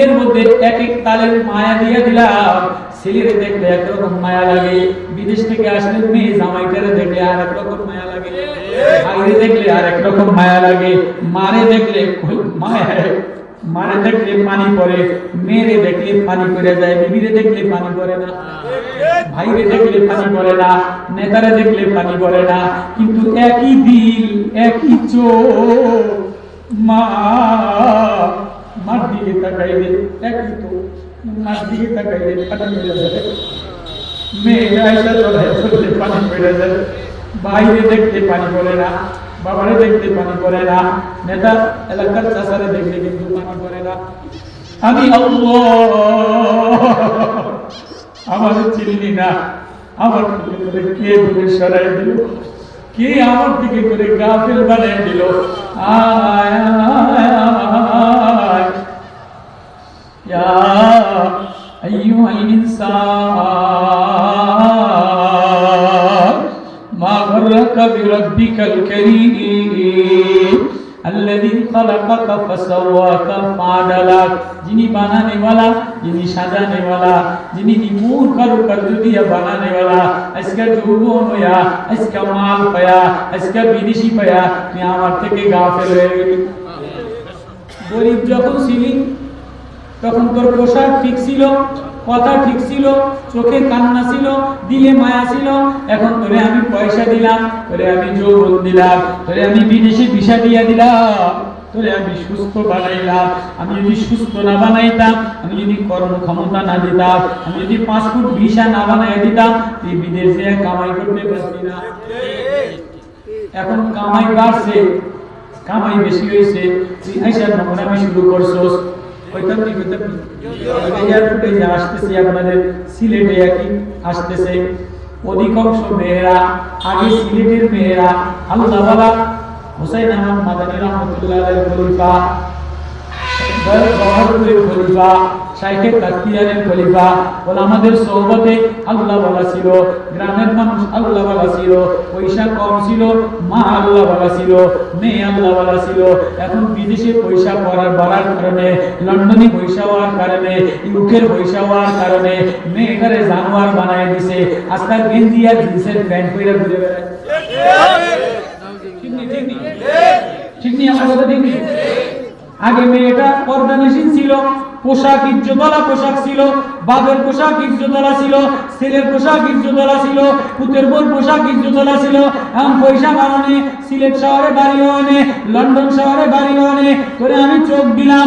দিলের মধ্যে এক এক তালের মায়া দিয়ে দিলাম। ছেলেরে দেখলে একরকম মায়া লাগে, বিদেশ থেকে আসলে মেয়ে জামাইটারে দেখলে আর এক রকম মায়া লাগে, ভাইরে দেখলে আর এক রকম মায়া লাগে, মারে দেখলে মায়া, মারে দেখলে পানি পড়ে, মেয়েরে দেখলে পানি পড়ে যায়, বিবিরে দেখলে পানি পড়ে না, ভাইরে দেখলে পানি পড়ে না, নেতারে দেখলে পানি পড়ে না, কিন্তু একই দিল, একই চোখ, মা মার দিকে তাকাইলে একই তো মার দিকে তাকাইলে পানি পড়ে যায়। মেয়ে আইসা চলে চললে পানি পড়ে যায়। বাইরে দেখতে পানি পড়ে না, বাবারে দেখতে পানি পড়ে না, নেতা এলাকার চাষারে দেখলে কিন্তু পানি পড়ে না। আমি আমার চিনি না, আমার কে সরাই দিল? কে আমার দিকে করে গাফিল বানিয়ে দিল আয় আয়, আয় يا أيها الإنسان ما غرك بربك الكريم الذي خلقك فسواك فعدلك. جنی بنانے والا جنی شادانے والا جنی جنہیں مور کرو کر کردو دیا بنانے والا اس کا جوگون ہویا اس کا مال پیا اس کا بینشی پیا میں آمار تکے غافل رہے گی গরিব سیلی تو তখন তোর পোশাক ঠিক ছিল? কথা ঠিক ছিল, চোখে কান্না ছিল, দিলে মায়া ছিল। এখন তোরে আমি পয়সা দিলাম তোরে আমি যৌবন দিলাম তোরে আমি বিদেশি ভিসা দিয়ে দিলাম তোরে আমি সুস্থ বানাইলাম। আমি যদি সুস্থ না বানাইতাম, আমি যদি কর্ম ক্ষমতা না দিতাম, আমি যদি পাসপোর্ট, ভিসা না বানাই দিতাম তুই বিদেশে কামাই করতে পারবি না। এখন কামাই বাড়ছে, কামাই বেশি হয়েছে। নোংরামি শুরু করছস। কইতাম কি কইতাম কি এয়ারপোর্টে যে আসতেছে আসতেছে। অধিকাংশ মেয়েরা, আগে সিলেটের মেয়েরা, আল্লাহ বালা হোসাইন আহমদ মাদানী রহমতুল্লাহ খলিফা বহরপুরের খলিফা শাইখে কাতিয়ারের খলিফা বলে আমাদের সৌবতে আল্লাহ বলা ছিল গ্রামের মানুষ আল্লাহ বলা ছিল পয়সা কম ছিল মা আল্লাহ বলা ছিল মেয়ে আল্লাহ বলা ছিল। এখন বিদেশে পয়সা পড়ার বাড়ার কারণে লন্ডনে পয়সা হওয়ার কারণে ইউকের পয়সা হওয়ার কারণে মেয়েটারে জানোয়ার বানায় দিছে আজকাল গেঞ্জি আর জিন্সের প্যান্ট পরে ঘুরে বেড়ায়। ঠিক নেই ঠিক নেই ঠিক নেই আমার কথা ঠিক নেই আগে মেয়েটা পর্দানসীন ছিল, পোশাক ইজ্জতলা পোশাক ছিল বাবের পোশাক ইজ্জতলা ছিল, ছেলের পোশাক ইজ্জতলা ছিল, পুতের বোর পোশাক ইজ্জতলা ছিল এখন পয়সা বানানে সিলেট শহরে বাড়ি হওয়ানে লন্ডন শহরে বাড়ি হওয়ানে করে আমি চোখ দিলাম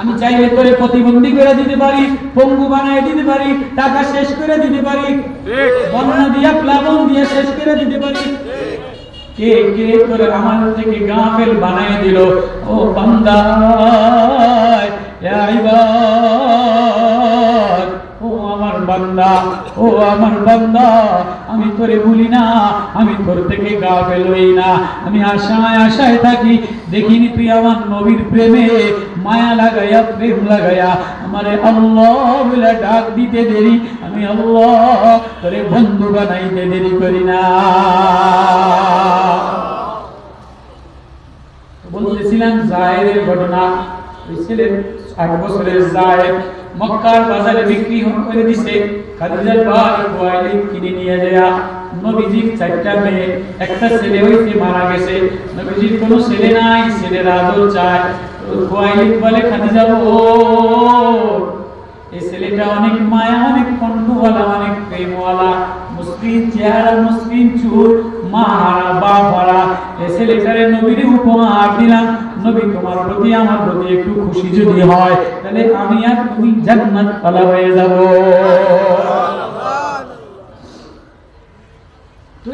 আমি চাইলে করে প্রতিবন্ধী করে দিতে পারি, পঙ্গু বানায় দিতে পারি, টাকা শেষ করে দিতে পারি বন্যা দিয়া প্লাবন দিয়ে শেষ করে দিতে পারি। কে কে করে আমার থেকে গাফেল বানায় দিল? ও বান্দা বান্দা। ও আমার বান্দা, আমি তোরে ভুলি না, আমি তোর থেকে গাফেল হই না। আমি আশায় আশায় থাকি, দেখিনি তুই আমার নবীর প্রেমে। মায়া লাগাইয়া, প্রেম লাগাইয়া আমারে আল্লাহ বলে ডাক দিতে দেরি। আমি আল্লাহ তোরে বন্ধু বানাইতে দেরি করি না। বলতেছিলাম জায়েদের ঘটনা। ছেলের জায়েদ মক্কার বাজারে বিক্রি করে দিছে। খাদিজার কিনে নিয়ে যায়। চারটা মেয়ে, একটা ছেলে হইতে মারা গেছে। ছেলে নাই চায়। বলে, খাদিজা, ও এই ছেলেটা অনেক মায়া, অনেক অনেক প্রেমওয়ালা। মুসলিম চেহারা, মুসলিম চুল, মা হারা এই ছেলেটারে নবীর উপহার দিলাম। নবী, তোমার প্রতি আমার প্রতি একটু খুশি যদি হয়, তাহলে আমি আর তুমি জান্নাত পালা হয়ে যাব।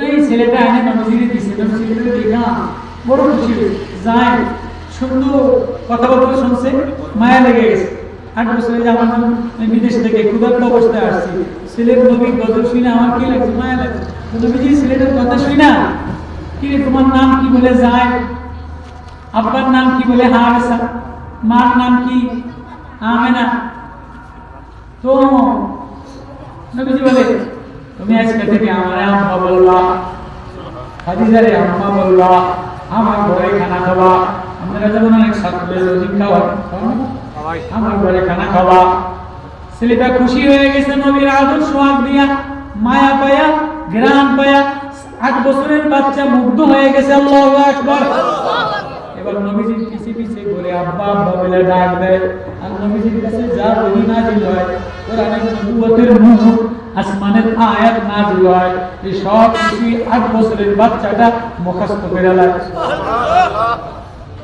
এই ছেলেটা এনে নবীজিরে দিছে নবীজিরে দেখা বড় খুশি যায় সুন্দর কথাবার্তা শুনছে, মায়া লেগে গেছে। আট বছরে যে আমার বিদেশ থেকে ক্ষুধার্ত অবস্থায় আসছি। ছেলের নবীর গজল শুনে আমার কি লাগছে? মায়া লাগছে। নবীজি ছেলেটার কথা শুই না কি রে তোমার নাম কি বলে যায় আব্বার নাম কি বলে হারেসা মার নাম কি আমেনা তো নবীজি বলে তুমি আজকে থেকে আমার আম্মা বলবা হাদিজারে আম্মা বলবা আমার ঘরে খানা খাবা আমরা যেমন অনেক ছাত্রের রোজি খাওয়া আমার ঘরে খানা খাওয়া ছেলেটা খুশি হয়ে গেছে নবীর আদর সোহাগ দিয়া মায়া পায়া গ্রাম পায়া আট বছরের বাচ্চা মুগ্ধ হয়ে গেছে এবার নবীজির করে আব্বা আব্বা বলে ডাক দেয় আর নবীজির কাছে যা বলি নাজিল হয় আসমানের আয়াত সব কিছুই আট বছরের বাচ্চাটা মুখস্থ করে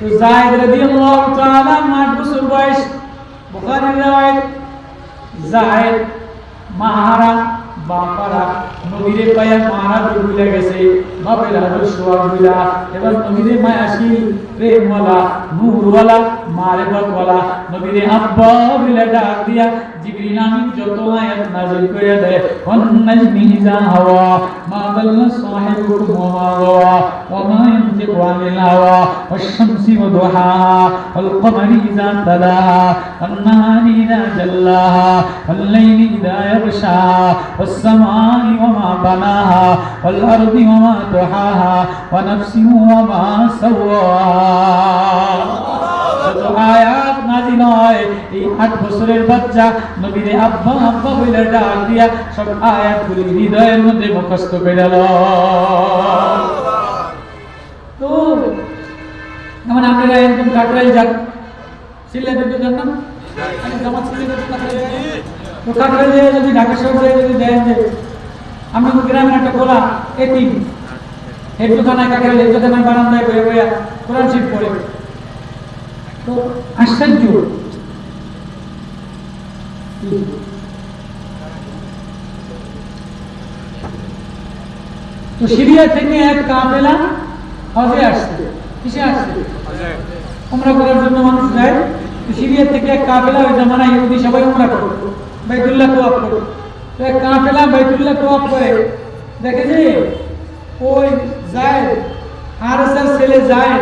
তো জায়েদ রাদিয়াল্লাহু তাআলা আট বছর বয়স। বুখারীর riwayat জায়েদ মাহারা, বাপারা, নবীরে পায়া মারা ভুলে গেছে, বাপের আদর সোয়াব বিলা এবার নবীরে মায়াশী প্রেমওয়ালা, নূরওয়ালা মারেফতওয়ালা নবীরে আব্বা বিলা ডাক দিয়া জিবরিল আমিন যত আয়াত নাযিল করে দেয়, ওয়ান নাজমি ইযা হাওয়া, মা দাল্লা সাহিবুকুম ওয়া গাওয়া ওয়া মা ইয়ানতিকু আনিল হাওয়া, ওয়াশ-শামসি ওয়া দুহাহা ওয়াল কমারি ইযা তালাহা ওয়ান নাহারি ইযা জাল্লাহা, ওয়াল লাইলি ইযা ইয়াগশাহা ওয়াস সামাই ওয়া মা বানাহা, ওয়াল আরদি ওয়া মা তুহাহা, ওয়া নাফসি ওয়া মা সাওয়াহা যত আয়াত নাজিল হয় এই আট বছরের বাচ্চা, নবীরে আব্বা আব্বা বলে ডাক দিয়া সব আয়াতগুলি হৃদয়ের মধ্যে মুখস্থ করে তো, যেমন আপনারা একদম কাকরাইল যান সিলেটে তো না আমরা আশ্চর্য। তো সিরিয়া থেকে এক কাফেলা হজে আসছে কিসে আসছে উমরা করার জন্য মানুষ যায় তো সিরিয়া থেকে এক কাফেলা ওই জামানায় ইহুদি সবাই উমরা করতো বাইতুল্লাহ তোয়াফ করতো তো এক কাফেলা বাইতুল্লাহ তোয়াফ করে দেখে যে ওই যায় আর ছেলে যায়